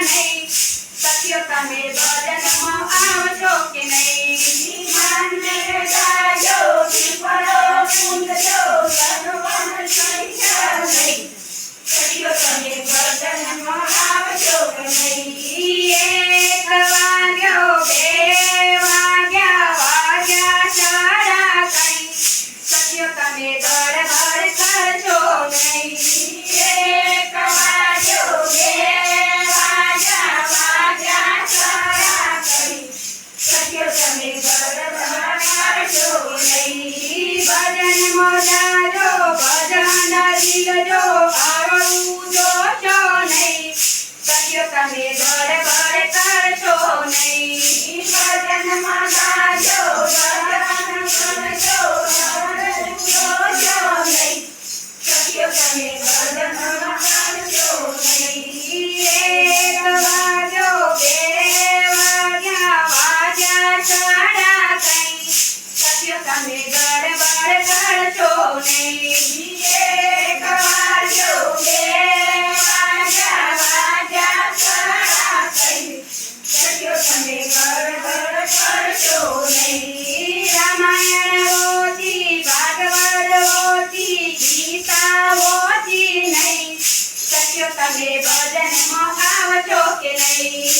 નહીં સત્ય તમે ભજનમાં આવશો કે નહીં? તમે દોડ બળ કરશો નહીં. ભજનમાં Ok.